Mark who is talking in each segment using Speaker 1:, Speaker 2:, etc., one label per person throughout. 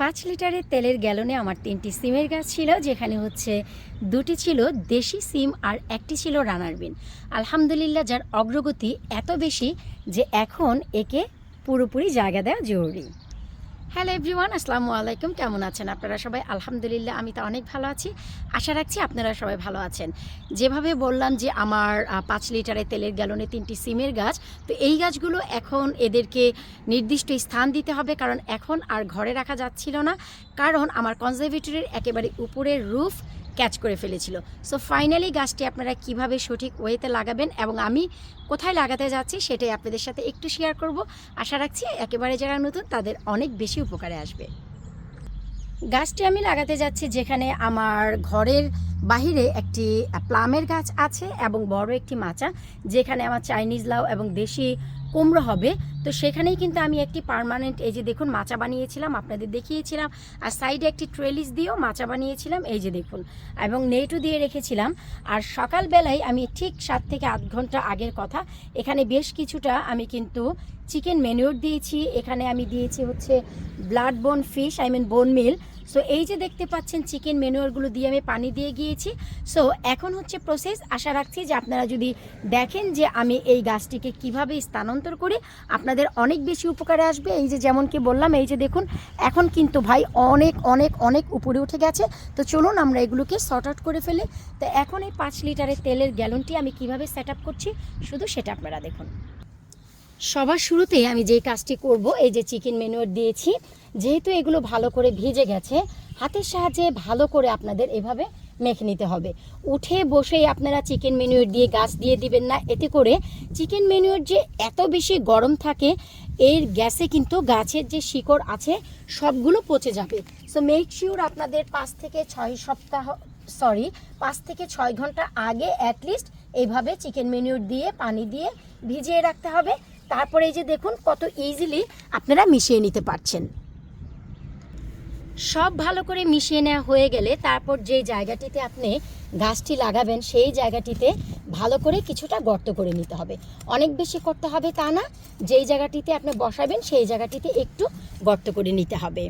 Speaker 1: পাঁচ লিটারের তেলের গ্যালনে আমার তিনটি সিমের গাছ ছিল, যেখানে হচ্ছে দুটি ছিল দেশি সিম আর একটি ছিল রানার বিন আলহামদুলিল্লাহ যার অগ্রগতি এত বেশি যে এখন একে পুরোপুরি জায়গা দেওয়া জরুরি। হ্যালো এভরিওয়ান, আসসালামু আলাইকুম। কেমন আছেন আপনারা সবাই? আলহামদুলিল্লাহ, আমি তো অনেক ভালো আছি। আশা রাখছি আপনারা সবাই ভালো আছেন। যেভাবে বললাম যে আমার পাঁচ লিটারে তেলের গ্যালনে তিনটি সিমের গাছ, তো এই গাছগুলো এখন এদেরকে নির্দিষ্ট স্থান দিতে হবে, কারণ এখন আর ঘরে রাখা যাচ্ছিল না। কারণ আমার কনজারভেটরির একেবারে উপরের রুফ ক্যাচ করে ফেলেছিল। সো ফাইনালি গাছটি আপনারা কীভাবে সঠিক ওয়েতে লাগাবেন এবং আমি কোথায় লাগাতে যাচ্ছি সেটাই আপনাদের সাথে একটু শেয়ার করব। আশা রাখছি একেবারে যারা নতুন, তাদের অনেক বেশি উপকারে আসবে। গাছটি আমি লাগাতে যাচ্ছি যেখানে আমার ঘরের বাহিরে একটি প্লামের গাছ আছে এবং বড় একটি মাচা, যেখানে আমার চাইনিজ লাউ এবং দেশি কুমড়ো হবে। তো সেখানেই কিন্তু আমি একটি পার্মানেন্ট এই যে দেখুন মাচা বানিয়েছিলাম, আপনাদের দেখিয়েছিলাম। আর সাইডে একটি ট্রেলিস দিয়েও মাচা বানিয়েছিলাম, এই যে দেখুন। এবং নেটও দিয়ে রেখেছিলাম। আর সকালবেলায় আমি ঠিক সাত থেকে আধ ঘণ্টা আগের কথা, এখানে বেশ কিছুটা আমি কিন্তু চিকেন মেনুর দিয়েছি। এখানে আমি দিয়েছি হচ্ছে ব্লাড বোন ফিশ আই মিন বোন মিল সো এই যে দেখতে পাচ্ছেন চিকেন মেনুয়ারগুলো দিয়ে আমি পানি দিয়ে গিয়েছি। সো এখন হচ্ছে প্রসেস আশা রাখছি যে আপনারা যদি দেখেন যে আমি এই গাছটিকে কীভাবে স্থানান্তর করি, আপনাদের অনেক বেশি উপকারে আসবে। এই যে যেমন কি বললাম, এই যে দেখুন, এখন কিন্তু ভাই অনেক অনেক অনেক উপরে উঠে গেছে। তো চলুন আমরা এগুলোকে শর্ট আউট করে ফেলি। তো এখন এই পাঁচ লিটারের তেলের গ্যালনটি আমি কীভাবে সেট করছি, শুধু সেটা আপনারা দেখুন। সবার শুরুতেই আমি যেই কাজটি করব, এই যে চিকেন মেনুয়ার দিয়েছি, যেহেতু এগুলো ভালো করে ভিজে গেছে, হাতের সাহায্যে ভালো করে আপনাদের এভাবে মেখে নিতে হবে। উঠে বসেই আপনারা চিকেন মেনুয়ার দিয়ে গাছ দিয়ে দিবেন না, এতে করে চিকেন মেনুয়ার যে এত বেশি গরম থাকে, এর গ্যাসে কিন্তু গাছের যে শিকড় আছে, সবগুলো পচে যাবে। সো মেক শিওর আপনাদের পাঁচ থেকে ছয় সপ্তাহ সরি পাঁচ থেকে ছয় ঘণ্টা আগে অ্যাটলিস্ট এইভাবে চিকেন মেনুর দিয়ে, পানি দিয়ে ভিজিয়ে রাখতে হবে। তারপরে এই যে দেখুন কত ইজিলি আপনারা মিশিয়ে নিতে পারছেন। সব ভালো করে মিশিয়ে নেওয়া হয়ে গেলে তারপর যে জায়গাটিতে আপনি গাছটি লাগাবেন, সেই জায়গাটিতে ভালো করে কিছুটা গর্ত করে নিতে হবে। অনেক বেশি করতে হবে তা না, যেই জায়গাটিতে আপনি বসাবেন, সেই জায়গাটিতে একটু গর্ত করে নিতে হবে।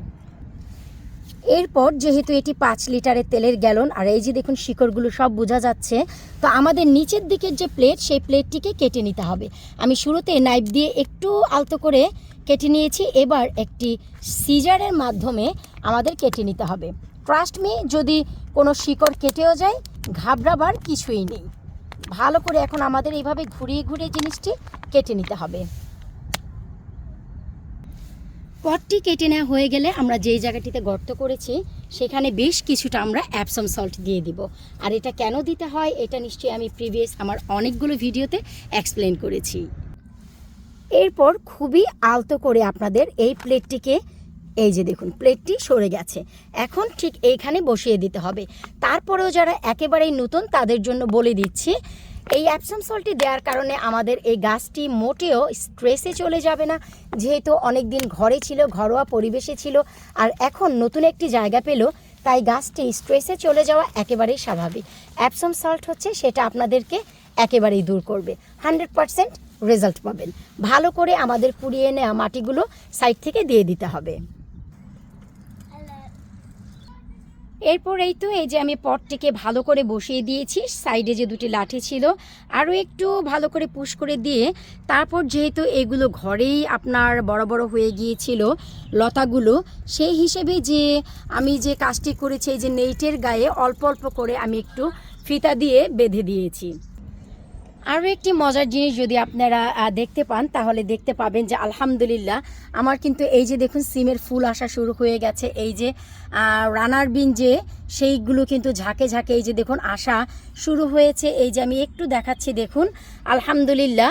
Speaker 1: এরপর যেহেতু এটি পাঁচ লিটারের তেলের গ্যালন, আর এই যে দেখুন শিকড়গুলো সব বোঝা যাচ্ছে, তো আমাদের নিচের দিকের যে প্লেট, সেই প্লেটটিকে কেটে নিতে হবে। আমি শুরুতে নাইফ দিয়ে একটু আলতো করে কেটে নিয়েছি, এবার একটি সিজারের মাধ্যমে আমাদের কেটে নিতে হবে। ট্রাস্ট মি যদি কোনো শিকড় কেটেও যায়, ঘাবড়াবার কিছুই নেই। ভালো করে এখন আমাদের এইভাবে ঘুরিয়ে ঘুরিয়ে জিনিসটি কেটে নিতে হবে। পটটি কেটে নেওয়া হয়ে গেলে আমরা যেই জায়গাটিতে গর্ত করেছি, সেখানে বেশ কিছুটা আমরা অ্যাপসম সল্ট দিয়ে দিব। আর এটা কেন দিতে হয়, এটা নিশ্চয়ই আমি প্রিভিয়াস আমার অনেকগুলো ভিডিওতে এক্সপ্লেন করেছি। এরপর খুবই আলতো করে আপনাদের এই প্লেটটিকে, এই যে দেখুন, প্লেটটি সরে গেছে। এখন ঠিক এইখানে বসিয়ে দিতে হবে। তারপরেও যারা একেবারেই নতুন, তাদের জন্য বলে দিচ্ছি এই অ্যাপসাম সল্টটি দেওয়ার কারণে আমাদের এই গাছটি মোটেও স্ট্রেসে চলে যাবে না। যেহেতু অনেক দিন ঘরে ছিল, ঘরোয়া পরিবেশে ছিল, আর এখন নতুন একটি জায়গা পেল, তাই গাছটি স্ট্রেসে চলে যাওয়া একেবারেই স্বাভাবিক। অ্যাপসাম সল্ট হচ্ছে সেটা আপনাদেরকে একেবারেই দূর করবে। হান্ড্রেড পারসেন্ট রেজাল্ট পাবেন। ভালো করে আমাদের কুড়িয়ে নেওয়া মাটিগুলো সাইড থেকে দিয়ে দিতে হবে। এরপর এই তো, এই যে আমি পটটিকে ভালো করে বসিয়ে দিয়েছি, সাইডে যে দুটি লাঠি ছিল, আরও একটু ভালো করে পুশ করে দিয়ে তারপর যেহেতু এগুলো ঘরেই আপনার বড় বড় হয়ে গিয়েছিল লতাগুলো, সেই হিসেবে যে আমি যে কাজটি করেছি, এই যে নেইটের গায়ে অল্প অল্প করে আমি একটু ফিতা দিয়ে বেঁধে দিয়েছি। আরও একটি মজার জিনিস যদি আপনারা দেখতে পান, তাহলে দেখতে পাবেন যে আলহামদুলিল্লাহ আমার কিন্তু এই যে দেখুন, সিমের ফুল আসা শুরু হয়ে গেছে। এই যে রানার বিন যে সেইগুলো কিন্তু ঝাঁকে ঝাঁকে এই যে দেখুন আসা শুরু হয়েছে। এই যে আমি একটু দেখাচ্ছি, দেখুন। আলহামদুলিল্লাহ।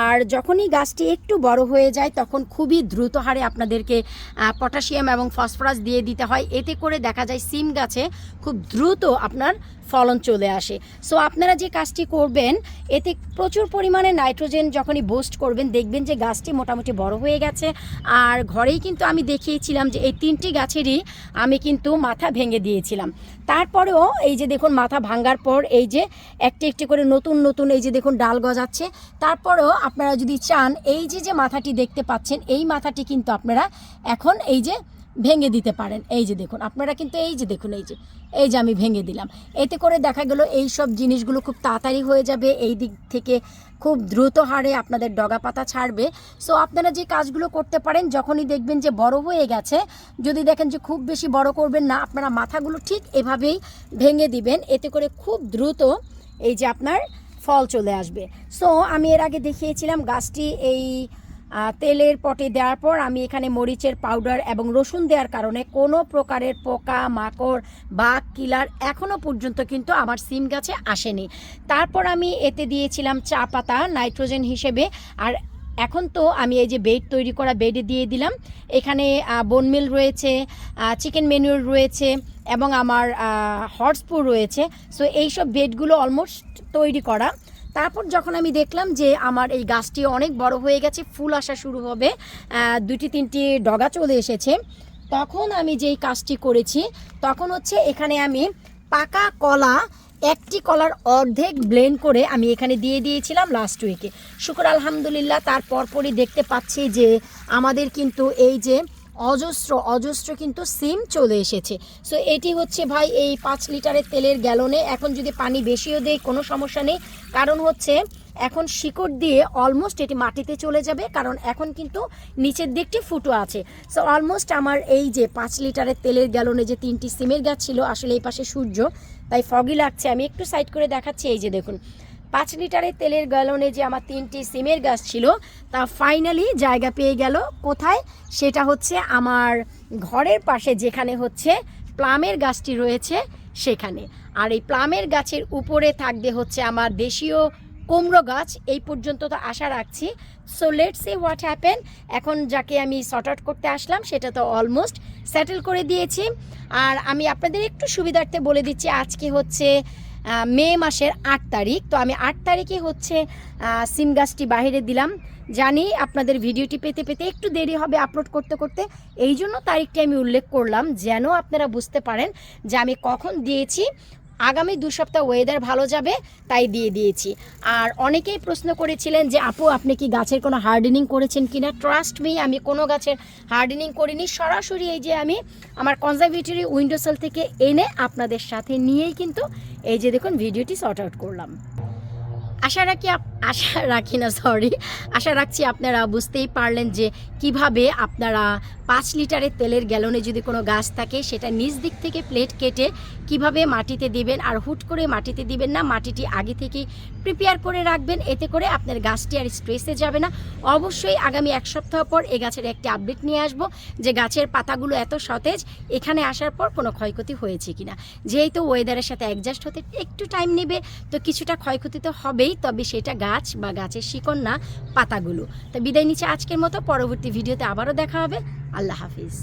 Speaker 1: আর যখনই গাছটি একটু বড় হয়ে যায়, তখন খুবই দ্রুত হারে আপনাদেরকে পটাশিয়াম এবং ফসফরাস দিয়ে দিতে হয়। এতে করে দেখা যায় সিম গাছে খুব দ্রুত আপনার ফলন চলে আসে। সো, আপনারা যে কাজটি করবেন, এতে প্রচুর পরিমাণে নাইট্রোজেন যখনই বোস্ট করবেন, দেখবেন যে গাছটি মোটামুটি বড় হয়ে গেছে। আর ঘরেই কিন্তু আমি দেখিয়েছিলাম যে এই তিনটি গাছেরই আমি কিন্তু মাথা ভেঙে দিয়েছিলাম। তারপরেও এই যে দেখুন মাথা ভাঙ্গার পর এই যে একটি একটি করে নতুন নতুন এই যে দেখুন ডাল গজাচ্ছে। তারপরেও আপনারা যদি চান, এই যে যে মাথাটি দেখতে পাচ্ছেন, এই মাথাটি কিন্তু আপনারা এখন এই যে ভেঙে দিতে পারেন। এই যে দেখুন, আপনারা কিন্তু এই যে দেখুন, এই যে এই যে আমি ভেঙে দিলাম। এতে করে দেখা গেল এই সব জিনিসগুলো খুব তাড়াতাড়ি হয়ে যাবে। এই দিক থেকে খুব দ্রুত হারে আপনাদের ডগা পাতা ছাড়বে। সো আপনারা যে কাজগুলো করতে পারেন, যখনই দেখবেন যে বড় হয়ে গেছে, যদি দেখেন যে খুব বেশি বড় করবেন না, আপনারা মাথাগুলো ঠিক এভাবেই ভেঙে দিবেন, এতে করে খুব দ্রুত এই যে আপনার ফল চলে আসবে। সো আমি এর আগে দেখিয়েছিলাম গাছটি এই তেলের পটে দেওয়ার পর আমি এখানে মরিচের পাউডার এবং রসুন দেওয়ার কারণে কোনো প্রকারের পোকা, মাকড় বা কিলার এখনও পর্যন্ত কিন্তু আমার সিম গাছে আসেনি। তারপর আমি এতে দিয়েছিলাম চা পাতা, নাইট্রোজেন হিসেবে। আর এখন তো আমি এই যে বেড তৈরি করা বেডে দিয়ে দিলাম। এখানে বোনমিল রয়েছে চিকেন মেনুর রয়েছে এবং আমার হটস্পুর রয়েছে। সো এইসব বেডগুলো অলমোস্ট তৈরি করা। তারপর যখন আমি দেখলাম যে আমার এই গাছটি অনেক বড় হয়ে গেছে, ফুল আসা শুরু হবে দুটি তিনটি ডগা চলে এসেছে, তখন আমি যেই কাজটি করেছি, তখন হচ্ছে এখানে আমি পাকা কলা, একটি কলার অর্ধেক ব্লেন্ড করে আমি এখানে দিয়ে দিয়েছিলাম লাস্ট উইকে শুক্র আলহামদুলিল্লাহ, তার পরপরই দেখতে পাচ্ছি যে আমাদের কিন্তু এই যে অজস্র অজস্র কিন্তু সিম চলে এসেছে। সো এটি হচ্ছে ভাই এই পাঁচ লিটারের তেলের গ্যালনে। এখন যদি পানি বেশিও দেয় কোনো সমস্যা নেই। কারণ হচ্ছে, এখন শিকড় দিয়ে অলমোস্ট এটি মাটিতে চলে যাবে, কারণ এখন কিন্তু নিচের দিকটি ফুটো আছে। সো অলমোস্ট আমার এই যে পাঁচ লিটারের তেলের গ্যালনে যে তিনটি সিমের গাছ ছিল, আসলে এই পাশে সূর্য, তাই ফগি লাগছে। আমি একটু সাইড করে দেখাচ্ছি, এই যে দেখুন। পাঁচ লিটারের তেলের গ্যালনে যে আমার তিনটি সিমের গাছ ছিল, তা ফাইনালি জায়গা পেয়ে গেল। কোথায়? সেটা হচ্ছে আমার ঘরের পাশে যেখানে হচ্ছে প্লামের গাছটি রয়েছে সেখানে। আর এই প্লামের গাছের উপরে থাকবে হচ্ছে আমার দেশীয় কুমড়ো গাছ। এই পর্যন্ত তো আশা রাখছি। So let see what happen এখন যাকে আমি শর্ট আউট করতে আসলাম, সেটা তো অলমোস্ট সেটেল করে দিয়েছি। আর আমি আপনাদের একটু সুবিধার্থে বলে দিচ্ছি, আজকে হচ্ছে মে মাসের আট তারিখ। তো আমি আট তারিখে হচ্ছে সিম গাছটি বাহিরে দিলাম। জানি আপনাদের ভিডিওটি পেতে পেতে একটু দেরি হবে আপলোড করতে করতে। এই জন্য তারিখটি আমি উল্লেখ করলাম, যেন আপনারা বুঝতে পারেন যে আমি কখন দিয়েছি। আগামী দু সপ্তাহ ওয়েদার ভালো যাবে, তাই দিয়ে দিয়েছি। আর অনেকেই প্রশ্ন করেছিলেন যে, আপু, আপনি কি গাছের কোনো হার্ডেনিং করেছেন কি না ট্রাস্ট মি আমি কোনো গাছের হার্ডেনিং করিনি। সরাসরি এই যে আমি আমার কনজারভেটরি উইন্ডোসেল থেকে এনে আপনাদের সাথে নিয়েই কিন্তু এই যে দেখুন ভিডিওটি শর্ট আউট করলাম। আশা রাখি আশা রাখি না সরি আশা রাখছি আপনারা বুঝতেই পারলেন যে কীভাবে আপনারা পাঁচ লিটারের তেলের গ্যালনে যদি কোনো গাছ থাকে, সেটা নিজ দিক থেকে প্লেট কেটে কীভাবে মাটিতে দিবেন আর হুট করে মাটিতে দিবেন না, মাটিটি আগে থেকেই প্রিপেয়ার করে রাখবেন। এতে করে আপনার গাছটি আর স্ট্রেসে যাবে না। অবশ্যই আগামী এক সপ্তাহ পর এ গাছের একটি আপডেট নিয়ে আসব যে গাছের পাতাগুলো এত সতেজ, এখানে আসার পর কোনো ক্ষয়ক্ষতি হয়েছে কিনা। যেহেতু ওয়েদারের সাথে অ্যাডজাস্ট হতে একটু টাইম নেবে, তো কিছুটা ক্ষয়ক্ষতি তো হবেই। তবে সেটা গাছ বা গাছের শিকড় না, পাতাগুলো। তা বিদায় নিচ্ছে আজকের মতো। পরবর্তী ভিডিওতে আবারও দেখা হবে। আল্লাহ হাফিজ।